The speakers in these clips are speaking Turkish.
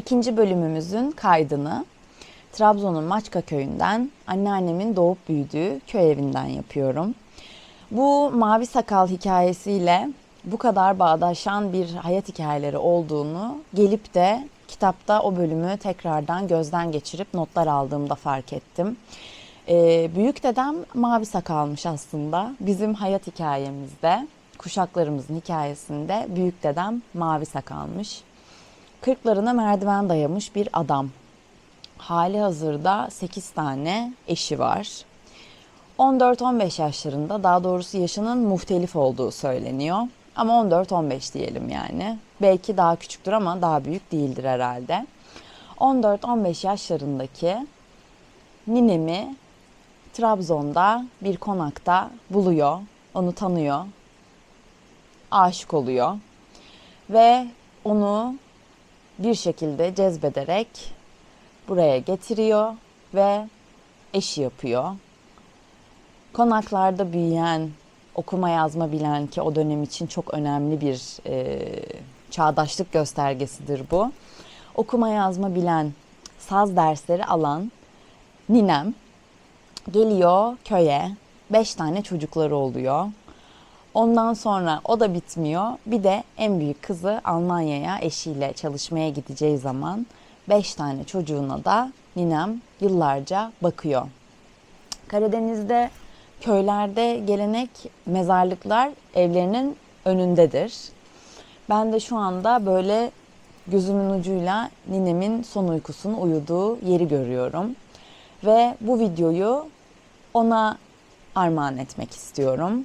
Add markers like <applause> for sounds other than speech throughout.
ikinci bölümümüzün kaydını Trabzon'un Maçka köyünden anneannemin doğup büyüdüğü köy evinden yapıyorum. Bu mavi sakal hikayesiyle bu kadar bağdaşan bir hayat hikayeleri olduğunu gelip de kitapta o bölümü tekrardan gözden geçirip notlar aldığımda fark ettim. Ee, büyük dedem mavi sakalmış aslında. Bizim hayat hikayemizde, kuşaklarımızın hikayesinde büyük dedem mavi sakalmış. Kırklarına merdiven dayamış bir adam. Hali hazırda 8 tane eşi var. 14-15 yaşlarında daha doğrusu yaşının muhtelif olduğu söyleniyor. Ama 14-15 diyelim yani. Belki daha küçüktür ama daha büyük değildir herhalde. 14-15 yaşlarındaki ninemi Trabzon'da bir konakta buluyor. Onu tanıyor. Aşık oluyor. Ve onu bir şekilde cezbederek buraya getiriyor ve eşi yapıyor. Konaklarda büyüyen, okuma yazma bilen ki o dönem için çok önemli bir e, çağdaşlık göstergesidir bu. Okuma yazma bilen, saz dersleri alan ninem geliyor köye. Beş tane çocukları oluyor. Ondan sonra o da bitmiyor. Bir de en büyük kızı Almanya'ya eşiyle çalışmaya gideceği zaman beş tane çocuğuna da ninem yıllarca bakıyor. Karadeniz'de köylerde gelenek mezarlıklar evlerinin önündedir. Ben de şu anda böyle gözümün ucuyla ninemin son uykusunu uyuduğu yeri görüyorum. Ve bu videoyu ona armağan etmek istiyorum.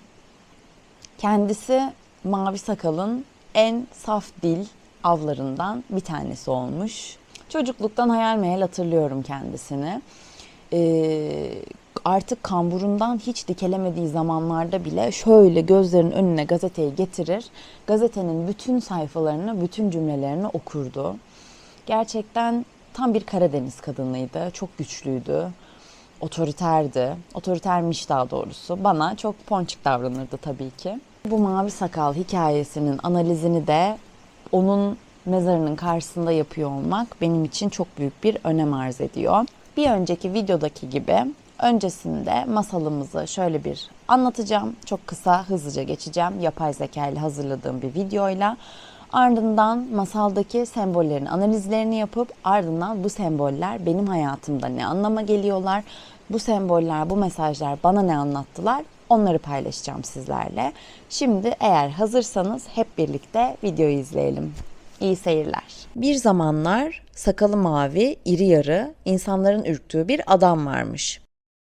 Kendisi Mavi Sakal'ın en saf dil avlarından bir tanesi olmuş. Çocukluktan hayal meyal hatırlıyorum kendisini. Ee, artık kamburundan hiç dikelemediği zamanlarda bile şöyle gözlerinin önüne gazeteyi getirir. Gazetenin bütün sayfalarını, bütün cümlelerini okurdu. Gerçekten tam bir Karadeniz kadınıydı. Çok güçlüydü. Otoriterdi. Otoritermiş daha doğrusu. Bana çok ponçik davranırdı tabii ki. Bu mavi sakal hikayesinin analizini de onun mezarının karşısında yapıyor olmak benim için çok büyük bir önem arz ediyor. Bir önceki videodaki gibi öncesinde masalımızı şöyle bir anlatacağım. Çok kısa, hızlıca geçeceğim. Yapay zeka ile hazırladığım bir videoyla. Ardından masaldaki sembollerin analizlerini yapıp ardından bu semboller benim hayatımda ne anlama geliyorlar? Bu semboller, bu mesajlar bana ne anlattılar? Onları paylaşacağım sizlerle. Şimdi eğer hazırsanız hep birlikte videoyu izleyelim. İyi seyirler. Bir zamanlar sakalı mavi, iri yarı, insanların ürktüğü bir adam varmış.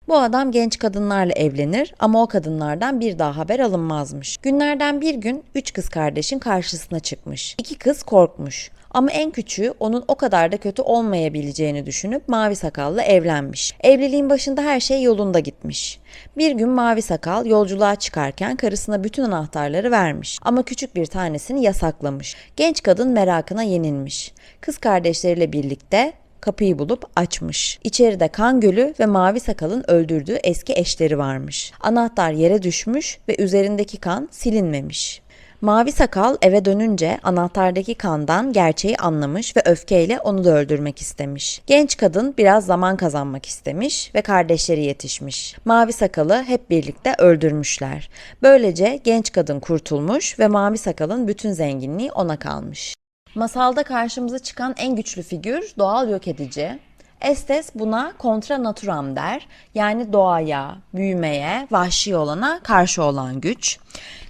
Bu adam genç kadınlarla evlenir ama o kadınlardan bir daha haber alınmazmış. Günlerden bir gün üç kız kardeşin karşısına çıkmış. İki kız korkmuş. Ama en küçüğü onun o kadar da kötü olmayabileceğini düşünüp Mavi Sakal'la evlenmiş. Evliliğin başında her şey yolunda gitmiş. Bir gün Mavi Sakal yolculuğa çıkarken karısına bütün anahtarları vermiş ama küçük bir tanesini yasaklamış. Genç kadın merakına yenilmiş. Kız kardeşleriyle birlikte kapıyı bulup açmış. İçeride kan gölü ve mavi sakalın öldürdüğü eski eşleri varmış. Anahtar yere düşmüş ve üzerindeki kan silinmemiş. Mavi sakal eve dönünce anahtardaki kandan gerçeği anlamış ve öfkeyle onu da öldürmek istemiş. Genç kadın biraz zaman kazanmak istemiş ve kardeşleri yetişmiş. Mavi sakalı hep birlikte öldürmüşler. Böylece genç kadın kurtulmuş ve mavi sakalın bütün zenginliği ona kalmış. Masalda karşımıza çıkan en güçlü figür doğal yok edici. Estes buna kontra naturam der. Yani doğaya, büyümeye, vahşi olana karşı olan güç.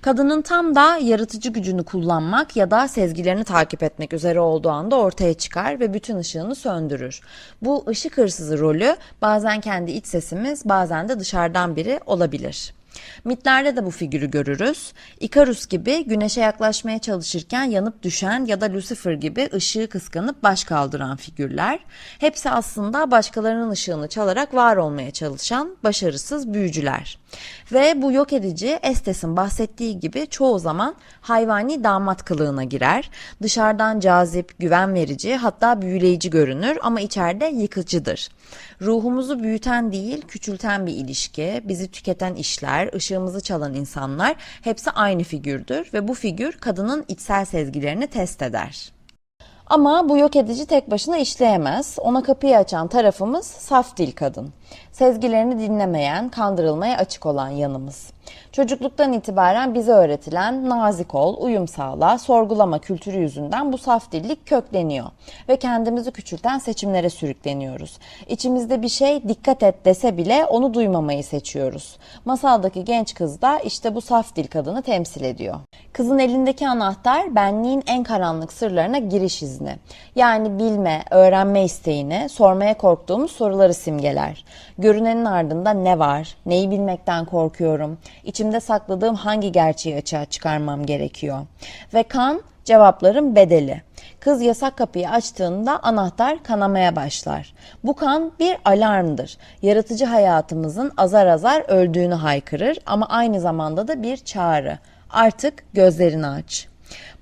Kadının tam da yaratıcı gücünü kullanmak ya da sezgilerini takip etmek üzere olduğu anda ortaya çıkar ve bütün ışığını söndürür. Bu ışık hırsızı rolü bazen kendi iç sesimiz, bazen de dışarıdan biri olabilir. Mitlerde de bu figürü görürüz. Ikarus gibi güneşe yaklaşmaya çalışırken yanıp düşen ya da Lucifer gibi ışığı kıskanıp baş kaldıran figürler. Hepsi aslında başkalarının ışığını çalarak var olmaya çalışan başarısız büyücüler. Ve bu yok edici Estes'in bahsettiği gibi çoğu zaman hayvani damat kılığına girer. Dışarıdan cazip, güven verici hatta büyüleyici görünür ama içeride yıkıcıdır. Ruhumuzu büyüten değil, küçülten bir ilişki, bizi tüketen işler, ışığımızı çalan insanlar hepsi aynı figürdür ve bu figür kadının içsel sezgilerini test eder. Ama bu yok edici tek başına işleyemez. Ona kapıyı açan tarafımız saf dil kadın. Sezgilerini dinlemeyen, kandırılmaya açık olan yanımız. Çocukluktan itibaren bize öğretilen nazik ol, uyum sağla, sorgulama kültürü yüzünden bu saf dillik kökleniyor. Ve kendimizi küçülten seçimlere sürükleniyoruz. İçimizde bir şey dikkat et dese bile onu duymamayı seçiyoruz. Masaldaki genç kız da işte bu saf dil kadını temsil ediyor. Kızın elindeki anahtar benliğin en karanlık sırlarına giriş izni. Yani bilme, öğrenme isteğini, sormaya korktuğumuz soruları simgeler. Görünenin ardında ne var, neyi bilmekten korkuyorum, içimde sakladığım hangi gerçeği açığa çıkarmam gerekiyor. Ve kan cevapların bedeli. Kız yasak kapıyı açtığında anahtar kanamaya başlar. Bu kan bir alarmdır. Yaratıcı hayatımızın azar azar öldüğünü haykırır ama aynı zamanda da bir çağrı. Artık gözlerini aç.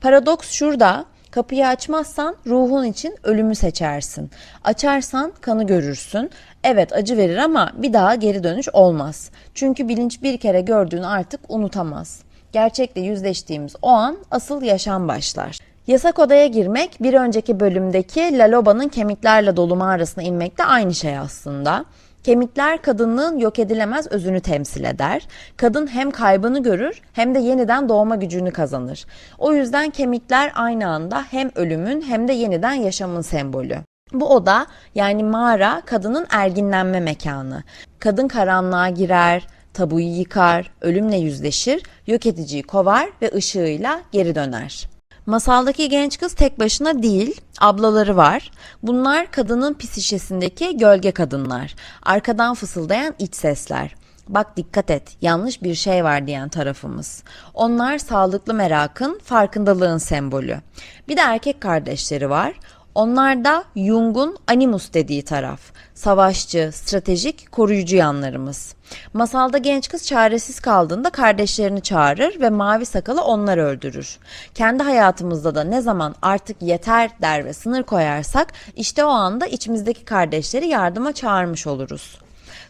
Paradoks şurada. Kapıyı açmazsan ruhun için ölümü seçersin. Açarsan kanı görürsün. Evet acı verir ama bir daha geri dönüş olmaz. Çünkü bilinç bir kere gördüğünü artık unutamaz. Gerçekle yüzleştiğimiz o an asıl yaşam başlar. Yasak odaya girmek bir önceki bölümdeki Laloba'nın kemiklerle dolu mağarasına inmekte aynı şey aslında. Kemikler kadınlığın yok edilemez özünü temsil eder. Kadın hem kaybını görür hem de yeniden doğma gücünü kazanır. O yüzden kemikler aynı anda hem ölümün hem de yeniden yaşamın sembolü. Bu oda yani mağara kadının erginlenme mekanı. Kadın karanlığa girer, tabuyu yıkar, ölümle yüzleşir, yok ediciyi kovar ve ışığıyla geri döner. Masaldaki genç kız tek başına değil, ablaları var. Bunlar kadının psişesindeki gölge kadınlar. Arkadan fısıldayan iç sesler. Bak dikkat et, yanlış bir şey var diyen tarafımız. Onlar sağlıklı merakın, farkındalığın sembolü. Bir de erkek kardeşleri var. Onlar da Jung'un animus dediği taraf. Savaşçı, stratejik, koruyucu yanlarımız. Masalda genç kız çaresiz kaldığında kardeşlerini çağırır ve mavi sakalı onlar öldürür. Kendi hayatımızda da ne zaman artık yeter der ve sınır koyarsak işte o anda içimizdeki kardeşleri yardıma çağırmış oluruz.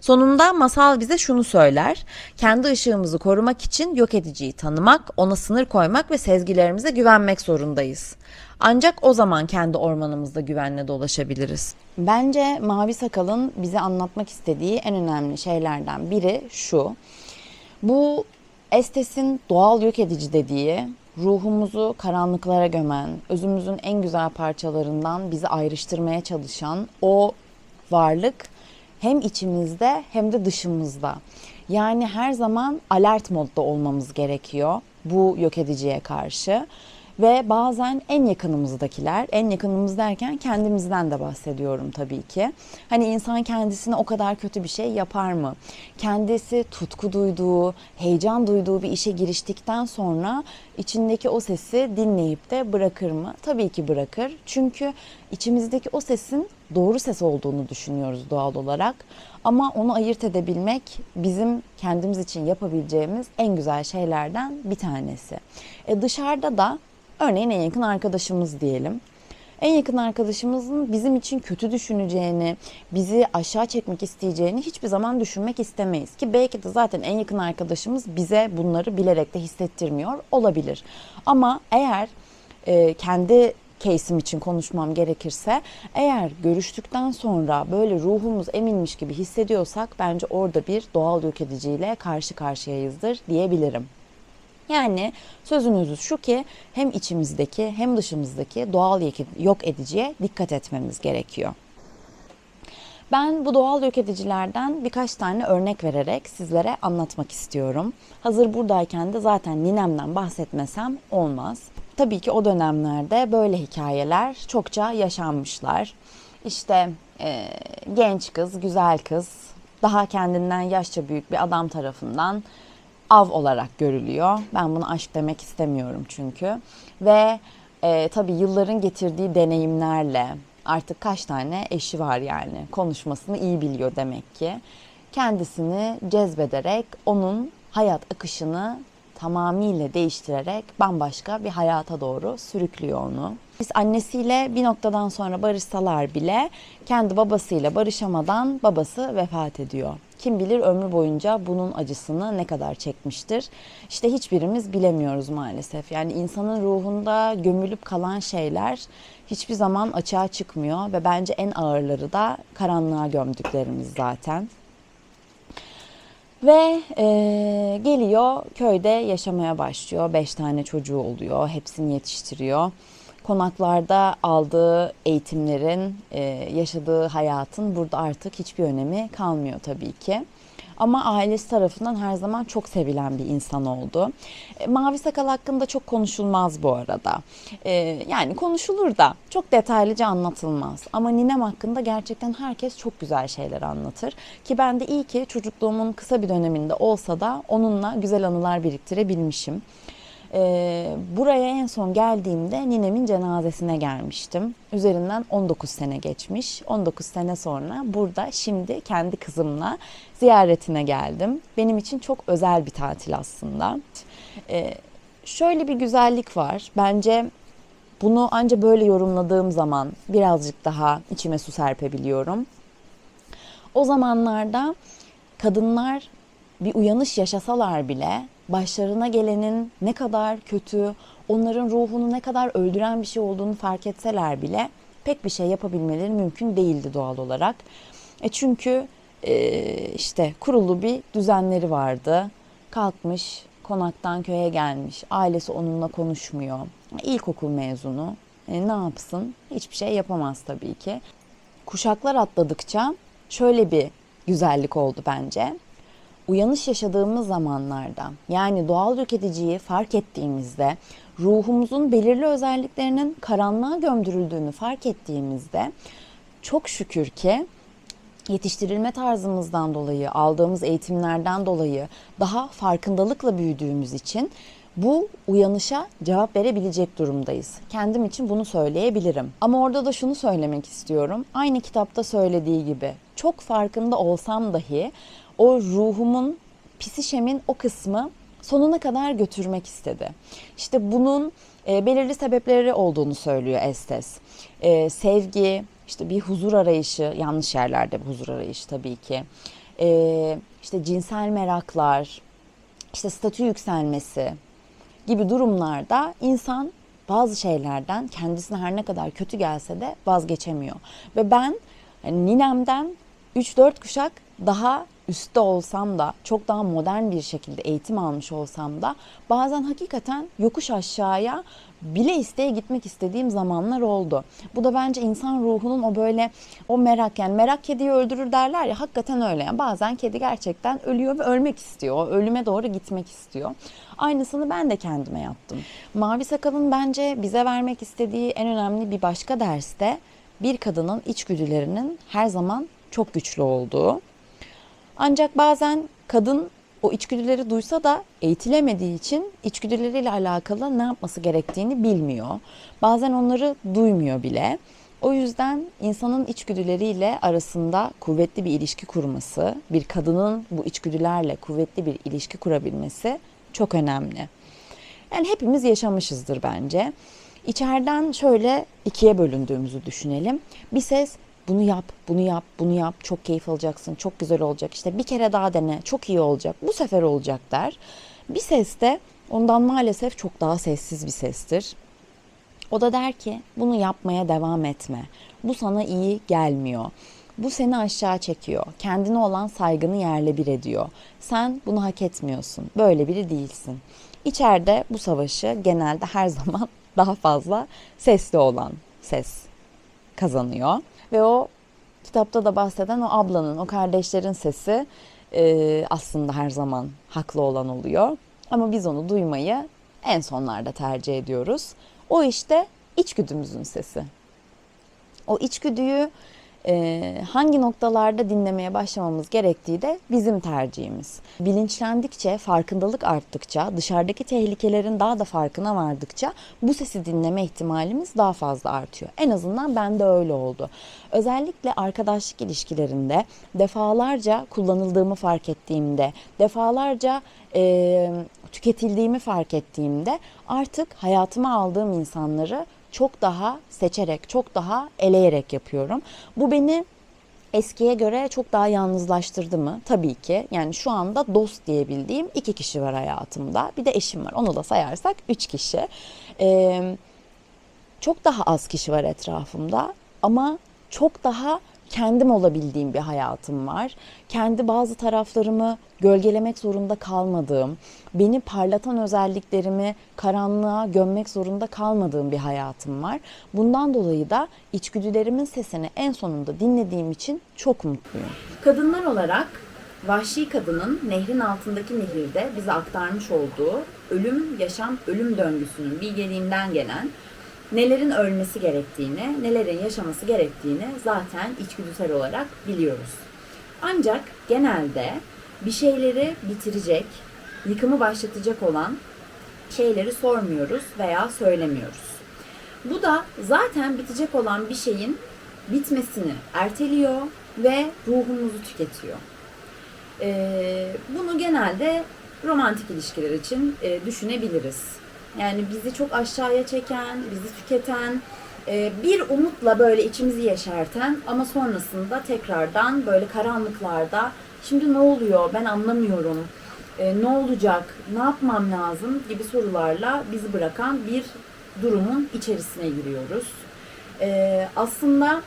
Sonunda masal bize şunu söyler. Kendi ışığımızı korumak için yok ediciyi tanımak, ona sınır koymak ve sezgilerimize güvenmek zorundayız. Ancak o zaman kendi ormanımızda güvenle dolaşabiliriz. Bence Mavi Sakal'ın bize anlatmak istediği en önemli şeylerden biri şu. Bu Estes'in doğal yok edici dediği, ruhumuzu karanlıklara gömen, özümüzün en güzel parçalarından bizi ayrıştırmaya çalışan o varlık hem içimizde hem de dışımızda. Yani her zaman alert modda olmamız gerekiyor bu yok ediciye karşı. Ve bazen en yakınımızdakiler, en yakınımız derken kendimizden de bahsediyorum tabii ki. Hani insan kendisine o kadar kötü bir şey yapar mı? Kendisi tutku duyduğu, heyecan duyduğu bir işe giriştikten sonra içindeki o sesi dinleyip de bırakır mı? Tabii ki bırakır. Çünkü içimizdeki o sesin doğru ses olduğunu düşünüyoruz doğal olarak. Ama onu ayırt edebilmek bizim kendimiz için yapabileceğimiz en güzel şeylerden bir tanesi. E dışarıda da Örneğin en yakın arkadaşımız diyelim. En yakın arkadaşımızın bizim için kötü düşüneceğini, bizi aşağı çekmek isteyeceğini hiçbir zaman düşünmek istemeyiz. Ki belki de zaten en yakın arkadaşımız bize bunları bilerek de hissettirmiyor olabilir. Ama eğer e, kendi case'im için konuşmam gerekirse eğer görüştükten sonra böyle ruhumuz eminmiş gibi hissediyorsak bence orada bir doğal yok ediciyle karşı karşıyayızdır diyebilirim. Yani sözünüz şu ki hem içimizdeki hem dışımızdaki doğal yok ediciye dikkat etmemiz gerekiyor. Ben bu doğal yok edicilerden birkaç tane örnek vererek sizlere anlatmak istiyorum. Hazır buradayken de zaten ninemden bahsetmesem olmaz. Tabii ki o dönemlerde böyle hikayeler çokça yaşanmışlar. İşte e, genç kız, güzel kız, daha kendinden yaşça büyük bir adam tarafından av olarak görülüyor. Ben bunu aşk demek istemiyorum çünkü. Ve e, tabii yılların getirdiği deneyimlerle artık kaç tane eşi var yani konuşmasını iyi biliyor demek ki. Kendisini cezbederek onun hayat akışını tamamıyla değiştirerek bambaşka bir hayata doğru sürüklüyor onu. Biz annesiyle bir noktadan sonra barışsalar bile kendi babasıyla barışamadan babası vefat ediyor. Kim bilir ömrü boyunca bunun acısını ne kadar çekmiştir. İşte hiçbirimiz bilemiyoruz maalesef. Yani insanın ruhunda gömülüp kalan şeyler hiçbir zaman açığa çıkmıyor ve bence en ağırları da karanlığa gömdüklerimiz zaten. Ve e, geliyor köyde yaşamaya başlıyor. Beş tane çocuğu oluyor. Hepsini yetiştiriyor. Konaklarda aldığı eğitimlerin, e, yaşadığı hayatın burada artık hiçbir önemi kalmıyor tabii ki. Ama ailesi tarafından her zaman çok sevilen bir insan oldu. E, Mavi Sakal hakkında çok konuşulmaz bu arada. E, yani konuşulur da çok detaylıca anlatılmaz. Ama ninem hakkında gerçekten herkes çok güzel şeyler anlatır. Ki ben de iyi ki çocukluğumun kısa bir döneminde olsa da onunla güzel anılar biriktirebilmişim. Ee, buraya en son geldiğimde ninemin cenazesine gelmiştim. Üzerinden 19 sene geçmiş. 19 sene sonra burada şimdi kendi kızımla ziyaretine geldim. Benim için çok özel bir tatil aslında. Ee, şöyle bir güzellik var. Bence bunu anca böyle yorumladığım zaman birazcık daha içime su serpebiliyorum. O zamanlarda kadınlar bir uyanış yaşasalar bile başlarına gelenin ne kadar kötü, onların ruhunu ne kadar öldüren bir şey olduğunu fark etseler bile pek bir şey yapabilmeleri mümkün değildi doğal olarak. E çünkü e, işte kurulu bir düzenleri vardı. Kalkmış, konaktan köye gelmiş, ailesi onunla konuşmuyor. İlkokul mezunu. E, ne yapsın? Hiçbir şey yapamaz tabii ki. Kuşaklar atladıkça şöyle bir güzellik oldu bence uyanış yaşadığımız zamanlarda yani doğal tüketiciyi fark ettiğimizde ruhumuzun belirli özelliklerinin karanlığa gömdürüldüğünü fark ettiğimizde çok şükür ki yetiştirilme tarzımızdan dolayı, aldığımız eğitimlerden dolayı daha farkındalıkla büyüdüğümüz için bu uyanışa cevap verebilecek durumdayız. Kendim için bunu söyleyebilirim. Ama orada da şunu söylemek istiyorum. Aynı kitapta söylediği gibi çok farkında olsam dahi o ruhumun, psişemin o kısmı sonuna kadar götürmek istedi. İşte bunun e, belirli sebepleri olduğunu söylüyor Estes. E, sevgi, işte bir huzur arayışı, yanlış yerlerde bir huzur arayışı tabii ki. E, işte cinsel meraklar, işte statü yükselmesi gibi durumlarda insan bazı şeylerden kendisine her ne kadar kötü gelse de vazgeçemiyor. Ve ben yani ninemden 3-4 kuşak daha üstte olsam da çok daha modern bir şekilde eğitim almış olsam da bazen hakikaten yokuş aşağıya bile isteye gitmek istediğim zamanlar oldu. Bu da bence insan ruhunun o böyle o merak yani merak kediyi öldürür derler ya hakikaten öyle. Yani bazen kedi gerçekten ölüyor ve ölmek istiyor. Ölüme doğru gitmek istiyor. Aynısını ben de kendime yaptım. Mavi Sakal'ın bence bize vermek istediği en önemli bir başka derste bir kadının içgüdülerinin her zaman çok güçlü olduğu. Ancak bazen kadın o içgüdüleri duysa da eğitilemediği için içgüdüleriyle alakalı ne yapması gerektiğini bilmiyor. Bazen onları duymuyor bile. O yüzden insanın içgüdüleriyle arasında kuvvetli bir ilişki kurması, bir kadının bu içgüdülerle kuvvetli bir ilişki kurabilmesi çok önemli. Yani hepimiz yaşamışızdır bence. İçeriden şöyle ikiye bölündüğümüzü düşünelim. Bir ses bunu yap, bunu yap, bunu yap, çok keyif alacaksın, çok güzel olacak. İşte bir kere daha dene, çok iyi olacak, bu sefer olacak der. Bir ses de ondan maalesef çok daha sessiz bir sestir. O da der ki bunu yapmaya devam etme. Bu sana iyi gelmiyor. Bu seni aşağı çekiyor. Kendine olan saygını yerle bir ediyor. Sen bunu hak etmiyorsun. Böyle biri değilsin. İçeride bu savaşı genelde her <laughs> zaman daha fazla sesli olan ses kazanıyor. Ve o kitapta da bahseden o ablanın, o kardeşlerin sesi e, aslında her zaman haklı olan oluyor. Ama biz onu duymayı en sonlarda tercih ediyoruz. O işte içgüdümüzün sesi. O içgüdüyü hangi noktalarda dinlemeye başlamamız gerektiği de bizim tercihimiz. Bilinçlendikçe, farkındalık arttıkça, dışarıdaki tehlikelerin daha da farkına vardıkça bu sesi dinleme ihtimalimiz daha fazla artıyor. En azından bende öyle oldu. Özellikle arkadaşlık ilişkilerinde defalarca kullanıldığımı fark ettiğimde, defalarca e, tüketildiğimi fark ettiğimde artık hayatıma aldığım insanları çok daha seçerek, çok daha eleyerek yapıyorum. Bu beni eskiye göre çok daha yalnızlaştırdı mı? Tabii ki. Yani şu anda dost diyebildiğim iki kişi var hayatımda. Bir de eşim var. Onu da sayarsak üç kişi. Ee, çok daha az kişi var etrafımda ama çok daha kendim olabildiğim bir hayatım var. Kendi bazı taraflarımı gölgelemek zorunda kalmadığım, beni parlatan özelliklerimi karanlığa gömmek zorunda kalmadığım bir hayatım var. Bundan dolayı da içgüdülerimin sesini en sonunda dinlediğim için çok mutluyum. Kadınlar olarak Vahşi Kadın'ın nehrin altındaki nehirde bize aktarmış olduğu ölüm, yaşam, ölüm döngüsünün bilgeliğinden gelen nelerin ölmesi gerektiğini, nelerin yaşaması gerektiğini zaten içgüdüsel olarak biliyoruz. Ancak genelde bir şeyleri bitirecek, yıkımı başlatacak olan şeyleri sormuyoruz veya söylemiyoruz. Bu da zaten bitecek olan bir şeyin bitmesini erteliyor ve ruhumuzu tüketiyor. Ee, bunu genelde romantik ilişkiler için e, düşünebiliriz. Yani bizi çok aşağıya çeken, bizi tüketen, e, bir umutla böyle içimizi yeşerten ama sonrasında tekrardan böyle karanlıklarda şimdi ne oluyor ben anlamıyorum, e, ne olacak, ne yapmam lazım gibi sorularla bizi bırakan bir durumun içerisine giriyoruz. E, aslında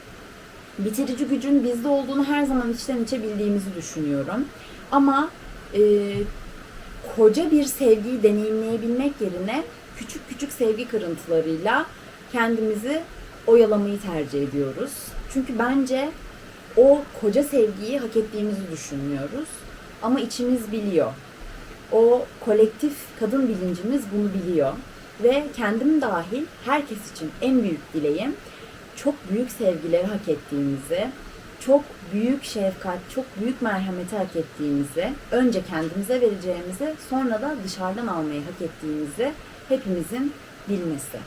bitirici gücün bizde olduğunu her zaman içten içe bildiğimizi düşünüyorum. Ama koca bir sevgiyi deneyimleyebilmek yerine küçük küçük sevgi kırıntılarıyla kendimizi oyalamayı tercih ediyoruz. Çünkü bence o koca sevgiyi hak ettiğimizi düşünmüyoruz. Ama içimiz biliyor. O kolektif kadın bilincimiz bunu biliyor. Ve kendim dahil herkes için en büyük dileğim çok büyük sevgileri hak ettiğimizi, çok büyük şefkat, çok büyük merhameti hak ettiğimizi, önce kendimize vereceğimizi, sonra da dışarıdan almayı hak ettiğimizi hepimizin bilmesi.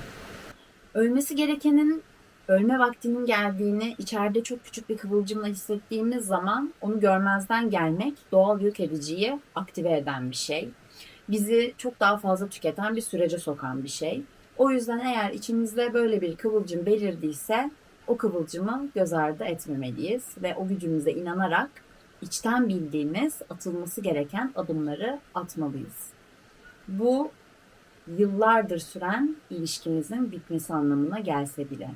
Ölmesi gerekenin ölme vaktinin geldiğini içeride çok küçük bir kıvılcımla hissettiğimiz zaman onu görmezden gelmek doğal yok ediciyi aktive eden bir şey. Bizi çok daha fazla tüketen bir sürece sokan bir şey. O yüzden eğer içimizde böyle bir kıvılcım belirdiyse o kıvılcımı göz ardı etmemeliyiz ve o gücümüze inanarak içten bildiğimiz atılması gereken adımları atmalıyız. Bu yıllardır süren ilişkimizin bitmesi anlamına gelse bile.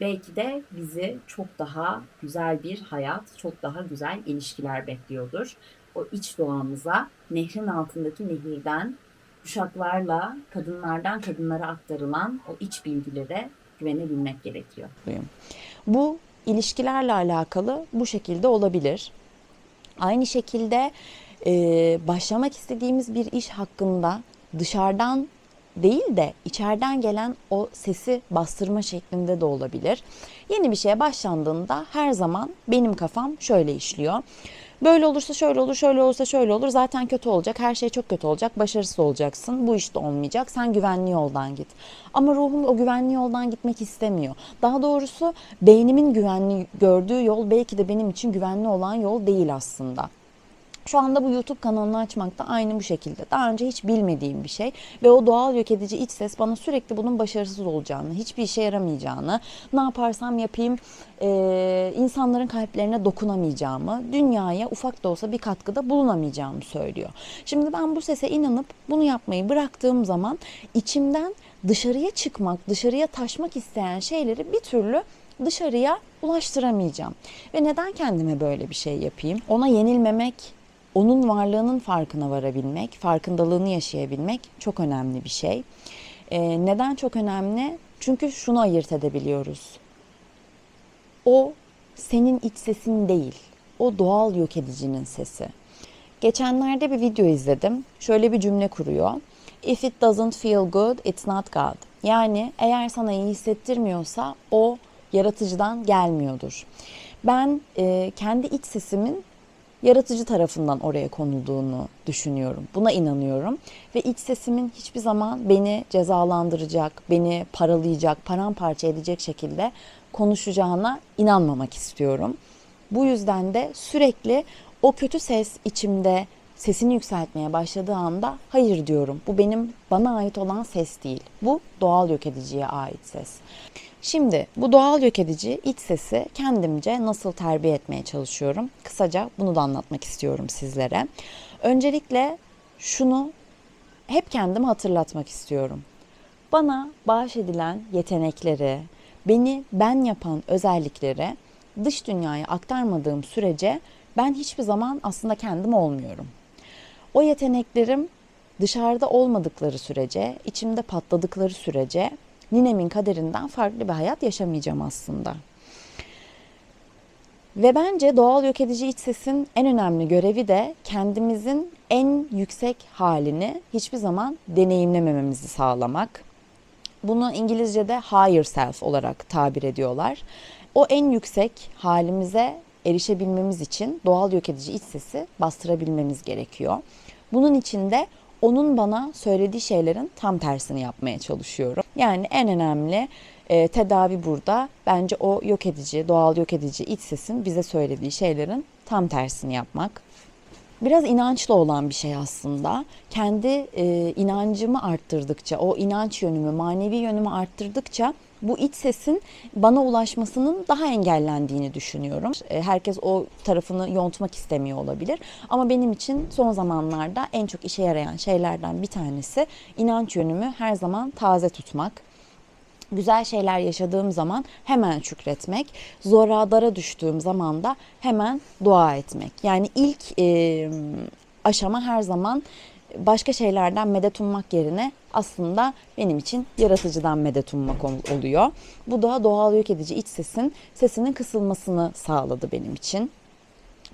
Belki de bizi çok daha güzel bir hayat, çok daha güzel ilişkiler bekliyordur. O iç doğamıza nehrin altındaki nehirden kuşaklarla kadınlardan kadınlara aktarılan o iç bilgilere güvenebilmek gerekiyor. Bu ilişkilerle alakalı bu şekilde olabilir. Aynı şekilde e, başlamak istediğimiz bir iş hakkında dışarıdan değil de içeriden gelen o sesi bastırma şeklinde de olabilir. Yeni bir şeye başlandığında her zaman benim kafam şöyle işliyor. Böyle olursa şöyle olur, şöyle olursa şöyle olur. Zaten kötü olacak, her şey çok kötü olacak, başarısız olacaksın. Bu işte olmayacak. Sen güvenli yoldan git. Ama ruhum o güvenli yoldan gitmek istemiyor. Daha doğrusu beynimin güvenli gördüğü yol belki de benim için güvenli olan yol değil aslında. Şu anda bu YouTube kanalını açmak da aynı bu şekilde. Daha önce hiç bilmediğim bir şey ve o doğal yok edici iç ses bana sürekli bunun başarısız olacağını, hiçbir işe yaramayacağını, ne yaparsam yapayım e, insanların kalplerine dokunamayacağımı, dünyaya ufak da olsa bir katkıda bulunamayacağımı söylüyor. Şimdi ben bu sese inanıp bunu yapmayı bıraktığım zaman içimden dışarıya çıkmak, dışarıya taşmak isteyen şeyleri bir türlü dışarıya ulaştıramayacağım. Ve neden kendime böyle bir şey yapayım? Ona yenilmemek, onun varlığının farkına varabilmek, farkındalığını yaşayabilmek çok önemli bir şey. Ee, neden çok önemli? Çünkü şunu ayırt edebiliyoruz. O senin iç sesin değil. O doğal yok edicinin sesi. Geçenlerde bir video izledim. Şöyle bir cümle kuruyor. If it doesn't feel good, it's not God. Yani eğer sana iyi hissettirmiyorsa o yaratıcıdan gelmiyordur. Ben e, kendi iç sesimin yaratıcı tarafından oraya konulduğunu düşünüyorum. Buna inanıyorum ve iç sesimin hiçbir zaman beni cezalandıracak, beni paralayacak, paramparça edecek şekilde konuşacağına inanmamak istiyorum. Bu yüzden de sürekli o kötü ses içimde sesini yükseltmeye başladığı anda hayır diyorum. Bu benim bana ait olan ses değil. Bu doğal yok ediciye ait ses. Şimdi bu doğal yok edici iç sesi kendimce nasıl terbiye etmeye çalışıyorum? Kısaca bunu da anlatmak istiyorum sizlere. Öncelikle şunu hep kendime hatırlatmak istiyorum. Bana bahşedilen yetenekleri, beni ben yapan özellikleri dış dünyaya aktarmadığım sürece ben hiçbir zaman aslında kendim olmuyorum. O yeteneklerim dışarıda olmadıkları sürece, içimde patladıkları sürece ninemin kaderinden farklı bir hayat yaşamayacağım aslında. Ve bence doğal yok edici iç sesin en önemli görevi de kendimizin en yüksek halini hiçbir zaman deneyimlemememizi sağlamak. Bunu İngilizce'de higher self olarak tabir ediyorlar. O en yüksek halimize erişebilmemiz için doğal yok edici iç sesi bastırabilmemiz gerekiyor. Bunun için de onun bana söylediği şeylerin tam tersini yapmaya çalışıyorum. Yani en önemli e, tedavi burada bence o yok edici, doğal yok edici iç sesin bize söylediği şeylerin tam tersini yapmak. Biraz inançla olan bir şey aslında. Kendi e, inancımı arttırdıkça, o inanç yönümü, manevi yönümü arttırdıkça bu iç sesin bana ulaşmasının daha engellendiğini düşünüyorum. E, Herkes o tarafını yontmak istemiyor olabilir. Ama benim için son zamanlarda en çok işe yarayan şeylerden bir tanesi inanç yönümü her zaman taze tutmak güzel şeyler yaşadığım zaman hemen şükretmek, zoradara düştüğüm zaman da hemen dua etmek. Yani ilk e, aşama her zaman başka şeylerden medet ummak yerine aslında benim için yaratıcıdan medet ummak ol- oluyor. Bu da doğal yok edici iç sesin sesinin kısılmasını sağladı benim için.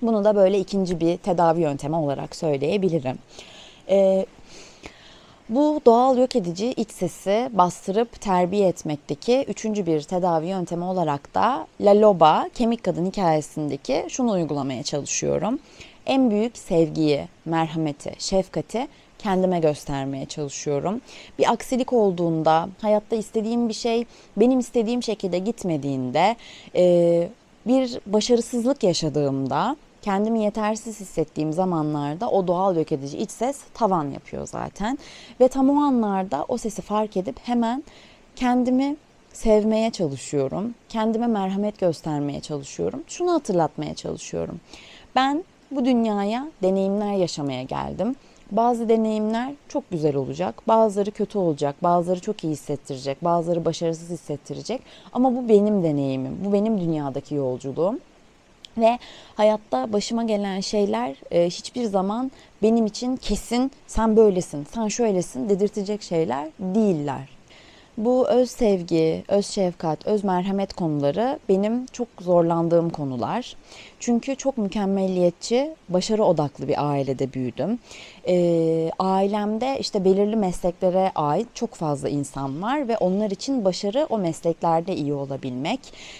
Bunu da böyle ikinci bir tedavi yöntemi olarak söyleyebilirim. Ee, bu doğal yok edici iç sesi bastırıp terbiye etmekteki üçüncü bir tedavi yöntemi olarak da La Loba Kemik Kadın hikayesindeki şunu uygulamaya çalışıyorum. En büyük sevgiyi, merhameti, şefkati kendime göstermeye çalışıyorum. Bir aksilik olduğunda, hayatta istediğim bir şey benim istediğim şekilde gitmediğinde, e, bir başarısızlık yaşadığımda kendimi yetersiz hissettiğim zamanlarda o doğal yok edici iç ses tavan yapıyor zaten. Ve tam o anlarda o sesi fark edip hemen kendimi sevmeye çalışıyorum. Kendime merhamet göstermeye çalışıyorum. Şunu hatırlatmaya çalışıyorum. Ben bu dünyaya deneyimler yaşamaya geldim. Bazı deneyimler çok güzel olacak, bazıları kötü olacak, bazıları çok iyi hissettirecek, bazıları başarısız hissettirecek. Ama bu benim deneyimim, bu benim dünyadaki yolculuğum. Ve hayatta başıma gelen şeyler e, hiçbir zaman benim için kesin sen böylesin, sen şöylesin dedirtecek şeyler değiller. Bu öz sevgi, öz şefkat, öz merhamet konuları benim çok zorlandığım konular. Çünkü çok mükemmelliyetçi, başarı odaklı bir ailede büyüdüm. Ee, ailemde işte belirli mesleklere ait çok fazla insan var ve onlar için başarı o mesleklerde iyi olabilmek.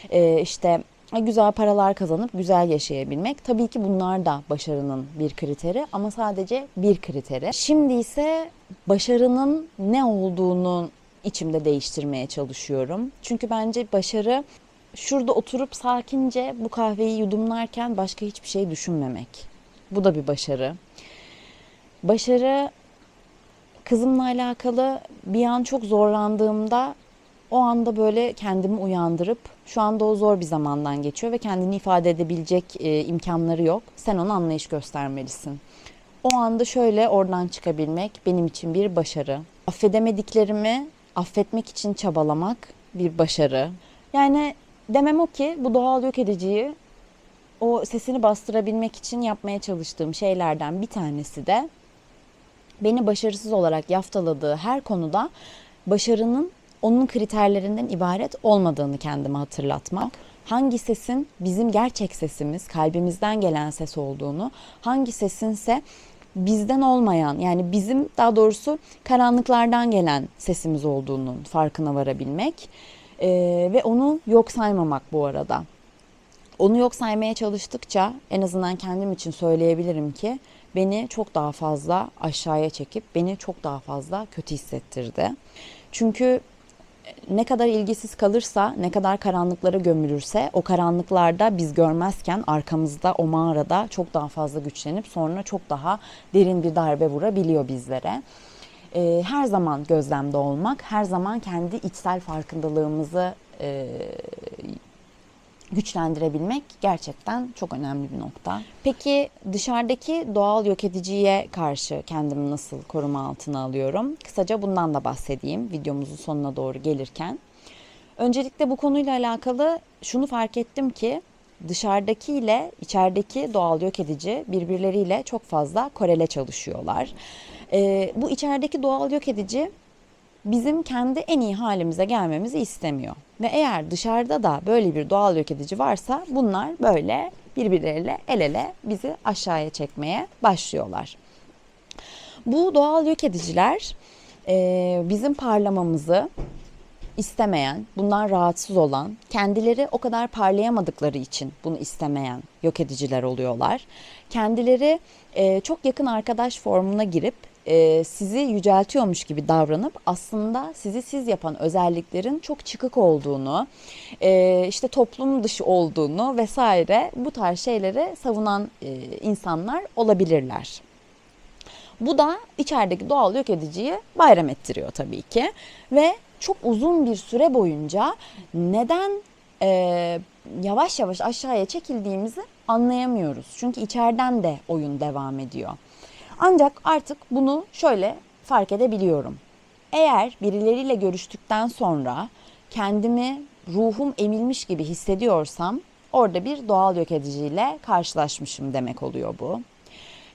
Ee, işte güzel paralar kazanıp güzel yaşayabilmek. Tabii ki bunlar da başarının bir kriteri ama sadece bir kriteri. Şimdi ise başarının ne olduğunu içimde değiştirmeye çalışıyorum. Çünkü bence başarı şurada oturup sakince bu kahveyi yudumlarken başka hiçbir şey düşünmemek. Bu da bir başarı. Başarı kızımla alakalı bir an çok zorlandığımda o anda böyle kendimi uyandırıp şu anda o zor bir zamandan geçiyor ve kendini ifade edebilecek e, imkanları yok. Sen ona anlayış göstermelisin. O anda şöyle oradan çıkabilmek benim için bir başarı. Affedemediklerimi affetmek için çabalamak bir başarı. Yani demem o ki bu doğal yok ediciyi o sesini bastırabilmek için yapmaya çalıştığım şeylerden bir tanesi de beni başarısız olarak yaftaladığı her konuda başarının onun kriterlerinden ibaret olmadığını kendime hatırlatmak. Hangi sesin bizim gerçek sesimiz, kalbimizden gelen ses olduğunu, hangi sesinse bizden olmayan yani bizim daha doğrusu karanlıklardan gelen sesimiz olduğunun farkına varabilmek ee, ve onu yok saymamak bu arada. Onu yok saymaya çalıştıkça en azından kendim için söyleyebilirim ki beni çok daha fazla aşağıya çekip beni çok daha fazla kötü hissettirdi. Çünkü ne kadar ilgisiz kalırsa, ne kadar karanlıklara gömülürse o karanlıklarda biz görmezken arkamızda o mağarada çok daha fazla güçlenip sonra çok daha derin bir darbe vurabiliyor bizlere. Ee, her zaman gözlemde olmak, her zaman kendi içsel farkındalığımızı e, güçlendirebilmek gerçekten çok önemli bir nokta. Peki dışarıdaki doğal yok ediciye karşı kendimi nasıl koruma altına alıyorum? Kısaca bundan da bahsedeyim videomuzun sonuna doğru gelirken. Öncelikle bu konuyla alakalı şunu fark ettim ki dışarıdaki ile içerideki doğal yok edici birbirleriyle çok fazla korele çalışıyorlar. Ee, bu içerideki doğal yok edici bizim kendi en iyi halimize gelmemizi istemiyor. Ve eğer dışarıda da böyle bir doğal yok edici varsa bunlar böyle birbirleriyle el ele bizi aşağıya çekmeye başlıyorlar. Bu doğal yok ediciler e, bizim parlamamızı istemeyen, bundan rahatsız olan, kendileri o kadar parlayamadıkları için bunu istemeyen yok ediciler oluyorlar. Kendileri e, çok yakın arkadaş formuna girip e, sizi yüceltiyormuş gibi davranıp aslında sizi siz yapan özelliklerin çok çıkık olduğunu, e, işte toplum dışı olduğunu vesaire bu tarz şeyleri savunan e, insanlar olabilirler. Bu da içerideki doğal yok ediciyi bayram ettiriyor tabii ki ve çok uzun bir süre boyunca neden e, yavaş yavaş aşağıya çekildiğimizi anlayamıyoruz. Çünkü içeriden de oyun devam ediyor. Ancak artık bunu şöyle fark edebiliyorum. Eğer birileriyle görüştükten sonra kendimi ruhum emilmiş gibi hissediyorsam orada bir doğal yok ediciyle karşılaşmışım demek oluyor bu.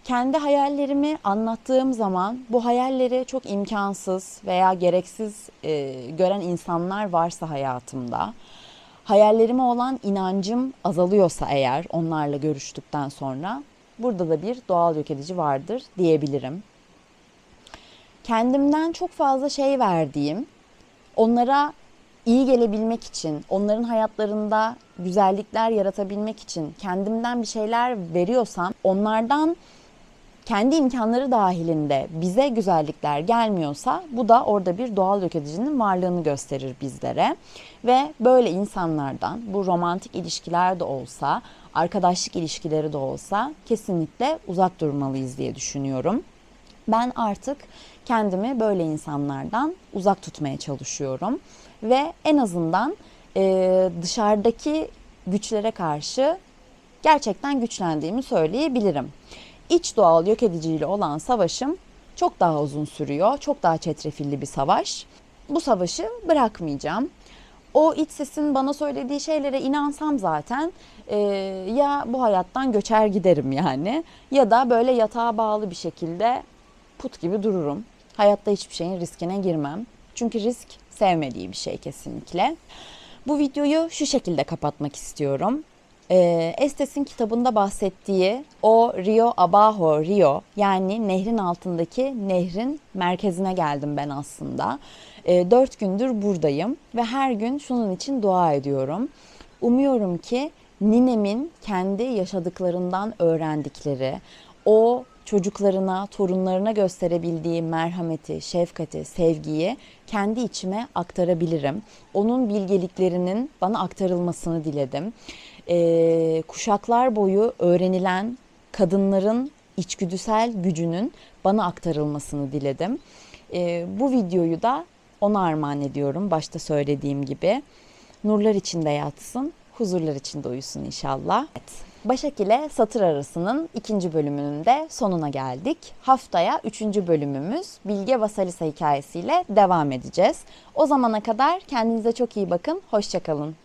Kendi hayallerimi anlattığım zaman bu hayalleri çok imkansız veya gereksiz e, gören insanlar varsa hayatımda, hayallerime olan inancım azalıyorsa eğer onlarla görüştükten sonra burada da bir doğal yok edici vardır diyebilirim. Kendimden çok fazla şey verdiğim, onlara iyi gelebilmek için, onların hayatlarında güzellikler yaratabilmek için kendimden bir şeyler veriyorsam onlardan kendi imkanları dahilinde bize güzellikler gelmiyorsa bu da orada bir doğal yok edicinin varlığını gösterir bizlere. Ve böyle insanlardan bu romantik ilişkiler de olsa, arkadaşlık ilişkileri de olsa kesinlikle uzak durmalıyız diye düşünüyorum. Ben artık kendimi böyle insanlardan uzak tutmaya çalışıyorum ve en azından e, dışarıdaki güçlere karşı gerçekten güçlendiğimi söyleyebilirim. İç doğal yok ediciyle olan savaşım çok daha uzun sürüyor, çok daha çetrefilli bir savaş. Bu savaşı bırakmayacağım. O iç sesin bana söylediği şeylere inansam zaten e, ya bu hayattan göçer giderim yani ya da böyle yatağa bağlı bir şekilde put gibi dururum. Hayatta hiçbir şeyin riskine girmem. Çünkü risk sevmediği bir şey kesinlikle. Bu videoyu şu şekilde kapatmak istiyorum. Ee, Estes'in kitabında bahsettiği o Rio Abajo Rio yani nehrin altındaki nehrin merkezine geldim ben aslında. Ee, dört gündür buradayım ve her gün şunun için dua ediyorum. Umuyorum ki ninemin kendi yaşadıklarından öğrendikleri, o çocuklarına, torunlarına gösterebildiği merhameti, şefkati, sevgiyi kendi içime aktarabilirim. Onun bilgeliklerinin bana aktarılmasını diledim. Ee, kuşaklar boyu öğrenilen kadınların içgüdüsel gücünün bana aktarılmasını diledim. Ee, bu videoyu da ona armağan ediyorum başta söylediğim gibi. Nurlar içinde yatsın, huzurlar içinde uyusun inşallah. Evet. Başak ile Satır arasının ikinci bölümünün de sonuna geldik. Haftaya üçüncü bölümümüz Bilge Vasalisa hikayesiyle devam edeceğiz. O zamana kadar kendinize çok iyi bakın, hoşçakalın.